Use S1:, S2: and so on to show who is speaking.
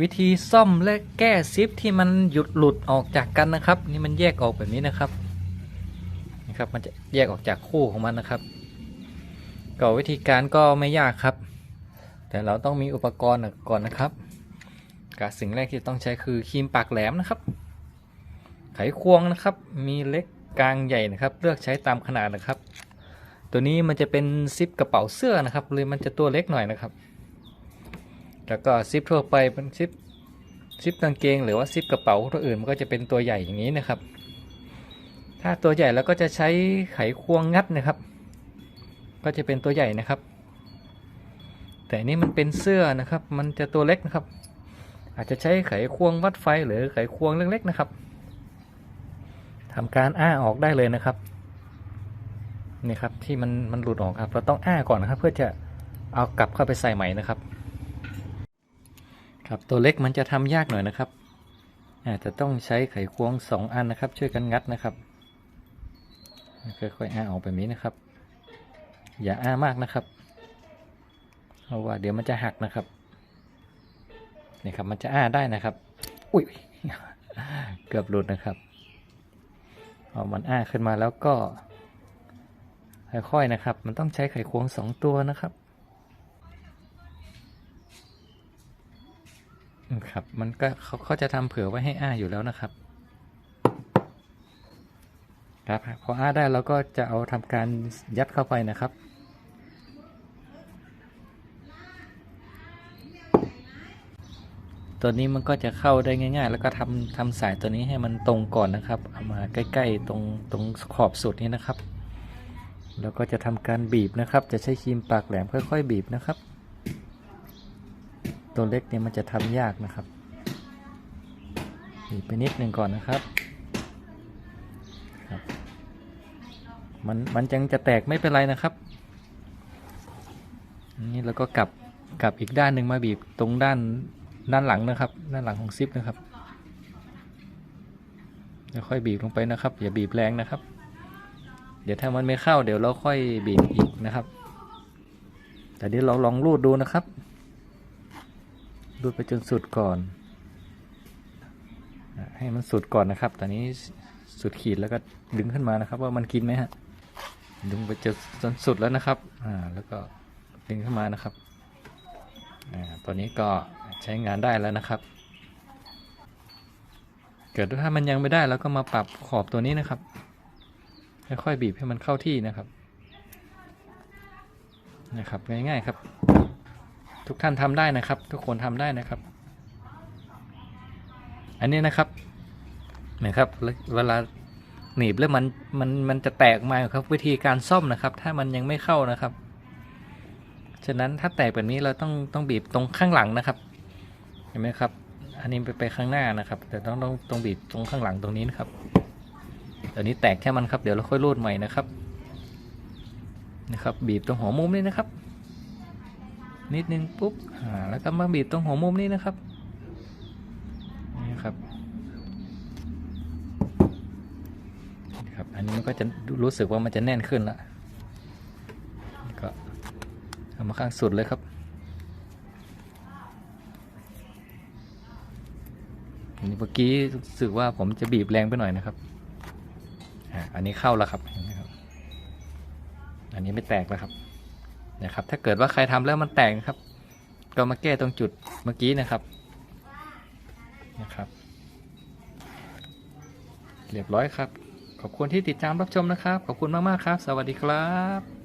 S1: วิธีซ่อมและแก้ซิปที่มันหยุดหลุดออกจากกันนะครับ นี่มันแยกออกแบบนี้นะครับนะครับ มันจะแยกออกจากคู่ของมันนะครับก็วิธีการก็ไม่ยากครับ แต่เราต้องมีอุปกรณ์ก่อนนะครับกาสิ่งแรกที่ต้องใช้คือครีมปากแหลมนะครับ ไขควงนะครับ มีเล็กกลางใหญ่นะครับ เลือกใช้ตามขนาดนะครับ ตัวนี้มันจะเป็นซิปกระเป๋าเสื้อนะครับเลยมันจะตัวเล็กหน่อยนะครับ แล้วก็ซิปทั่วไปเป็นซิปซิปกางเกง หรือว่าซิปกระเป๋าตัวอื่นมันก็จะเป็นตัวใหญ่อย่างนี้นะครับ ถ้าตัวใหญ่แล้วก็จะใช้ไขควงงัดนะครับ ก็จะเป็นตัวใหญ่นะครับ แต่นี่มันเป็นเสื้อนะครับ มันจะตัวเล็กนะครับ อาจจะใช้ไขควงวัดไฟหรือไขควงเล็กๆนะครับทำการอ้าออกได้เลยนะครับนี่ครับที่มันมันหลุดออกครับ เราต้องอ้าก่อนนะครับ เพื่อจะเอากลับเข้าไปใส่ใหม่นะครับ ครับตัวเล็กมันจะทำยากหน่อยนะครับอาจจะต้องใช้ไขควงสองอันนะครับ ช่วยกันงัดนะครับค่อยๆอ้าออกแบบนี้นะครับ อย่าอ้ามากนะครับเพราะว่าเดี๋ยวมันจะหักนะครับนี่ครับมันจะอ้าได้นะครับ อุ้ยเกือบหลุดนะครับพอมันอ้าขึ้นมาแล้วก็ค่อยๆนะครับ มันต้องใช้ไขควงสองตัวนะครับ ครับ มันก็เขาเขาจะทำเผื่อไว้ให้อ้าอยู่แล้วนะครับ ครับพออ้าได้เราก็จะเอาทำการยัดเข้าไปนะครับตัวนี้มันก็จะเข้าได้ง่าย ๆ แล้วก็ทำทำสายตัวนี้ให้มันตรงก่อนนะครับ เอามาใกล้ๆตรงตรงขอบสุดนี้นะครับ แล้วก็จะทำการบีบนะครับ จะใช้ครีมปากแหลมค่อย ๆ บีบนะครับ ตัวเล็กเนี่ยมันจะทำยากนะครับบีบไปนิดหนึ่งก่อนนะครับครับ มันมันยังจะแตกไม่เป็นไรนะครับ นี่แล้วก็กลับกลับอีกด้านหนึ่งมาบีบตรงด้านด้านหลังนะครับ ด้านหลังของซิปนะครับแล้วค่อยบีบลงไปนะครับ อย่าบีบแรงนะครับ เดี๋ยวถ้ามันไม่เข้าเดี๋ยวเราค่อยบีบอีกนะครับ แต่เดี๋ยวเราลองรูดดูนะครับ รูดไปจนสุดก่อน ให้มันสุดก่อนนะครับ ตอนนี้สุดขีดแล้วก็ดึงขึ้นมานะครับ ว่ามันกินไหมฮะ ดึงไปจนจนสุดแล้วนะครับ อ่า แล้วก็ดึงขึ้นมานะครับ อ่า ตอนนี้ก็ใช้งานได้แล้วนะครับ เกิดถ้ามันยังไม่ได้เราก็มาปรับขอบตัวนี้นะครับ ค่อยๆบีบให้มันเข้าที่นะครับ นะครับ ง่ายๆครับ ทุกท่านทำได้นะครับ ทุกคนทำได้นะครับ อันนี้นะครับนะครับ เวลาหนีบแล้วมันมันมันจะแตกมาครับ วิธีการซ่อมนะครับ ถ้ามันยังไม่เข้านะครับ ฉะนั้นถ้าแตกแบบนี้เราต้องต้องบีบตรงข้างหลังนะครับ เห็นไหมครับ อันนี้ไปไปข้างหน้านะครับ แต่ต้องต้องต้องบีบตรงข้างหลังตรงนี้นะครับเดี๋ยวนี้แตกแค่มันครับเดี๋ยวเราค่อยรูดใหม่นะครับ นะครับ บีบตรงหัวมุมนี่นะครับ นิดนึงปุ๊บอ่าแล้วก็มาบีบตรงหัวมุมนี้นะครับนี่ครับครับอันนี้มันก็จะรู้สึกว่ามันจะแน่นขึ้นล้วก็เอามาข้างสุดเลยครับอันนี้เมื่อกี้รู้สึกว่าผมจะบีบแรงไปหน่อยนะครับอันนี้เข้าแล้วครับเห็นไหมครับ อันนี้ไม่แตกแล้วครับ นะครับ ถ้าเกิดว่าใครทำแล้วมันแตกนะครับ ก็มาแก้ตรงจุดเมื่อกี้นะครับนะครับ เรียบร้อยครับ ขอบคุณที่ติดตามรับชมนะครับ ขอบคุณมากๆครับ สวัสดีครับ